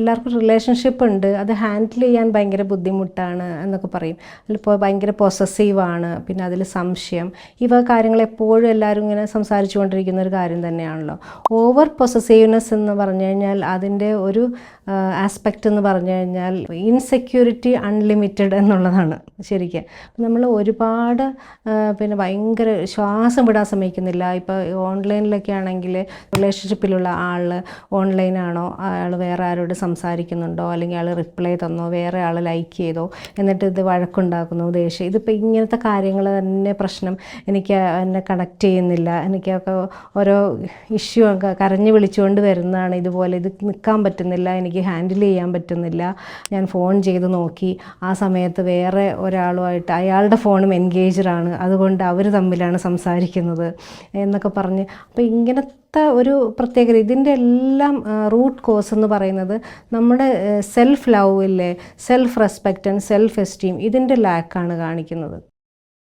എല്ലാവർക്കും റിലേഷൻഷിപ്പ് ഉണ്ട്. അത് ഹാൻഡിൽ ചെയ്യാൻ ഭയങ്കര ബുദ്ധിമുട്ടാണ് എന്നൊക്കെ പറയും. അതിലിപ്പോൾ ഭയങ്കര പൊസസീവാണ് പിന്നെ അതിൽ സംശയം. ഇവ കാര്യങ്ങൾ എപ്പോഴും എല്ലാവരും ഇങ്ങനെ സംസാരിച്ചു കൊണ്ടിരിക്കുന്ന ഒരു കാര്യം തന്നെയാണല്ലോ. ഓവർ പൊസസീവ്നെസ് എന്ന് പറഞ്ഞു കഴിഞ്ഞാൽ അതിന്റെ ഒരു ആസ്പെക്റ്റ് എന്ന് പറഞ്ഞു കഴിഞ്ഞാൽ ഇൻസെക്യൂരിറ്റി അൺലിമിറ്റഡ് എന്നുള്ളതാണ് ശരിക്കും. നമ്മൾ ഒരുപാട് പിന്നെ ഭയങ്കര ശ്വാസം വിടാൻ സമയക്കുന്നില്ല ഇപ്പോൾ ഓൺലൈനിലൊക്കെ ആണെങ്കിൽ റിലേഷൻഷിപ്പിലുള്ള ആൾ ഓൺലൈനാണോ അയാൾ വേറെ ആരോട് സംസാരിക്കുന്നുണ്ടോ? അല്ലെങ്കിൽ ആൾ റിപ്ലൈ തന്നോ? വേറെ ആൾ ലൈക്ക് ചെയ്തോ? എന്നിട്ട് ഇത് വഴക്കുണ്ടാക്കുന്നു ദേഷ്യം. ഇതിപ്പോൾ ഇങ്ങനത്തെ കാര്യങ്ങൾ തന്നെ പ്രശ്നം എനിക്ക് എന്നെ കണക്ട് ചെയ്യുന്നില്ല. എനിക്കൊക്കെ ഓരോ ഇഷ്യൂ ഒക്കെ കരഞ്ഞു വിളിച്ചുകൊണ്ട് വരുന്നതാണ് ഇതുപോലെ. ഇത് നിൽക്കാൻ പറ്റുന്നില്ല എനിക്ക് ഹാൻഡിൽ ചെയ്യാൻ പറ്റുന്നില്ല. ഞാൻ ഫോൺ ചെയ്ത് നോക്കി. ആ സമയത്ത് വേറെ ഒരാളുമായിട്ട് അയാളുടെ ഫോണും എൻഗേജറാണ് അതുകൊണ്ട് അവർ തമ്മിലാണ് സംസാരിക്കുന്നത് എന്നൊക്കെ പറഞ്ഞ്. അപ്പോൾ ഇങ്ങനത്തെ ഒരു പ്രത്യേകത ഇതിന്റെ എല്ലാം റൂട്ട് കോസ് എന്ന് പറയുന്നത് നമ്മുടെ സെൽഫ് ലവ് ഇല്ലേ? Self respect and self esteem ഇതിന്റെ ലാക്കാണ് കാണിക്കുന്നത്.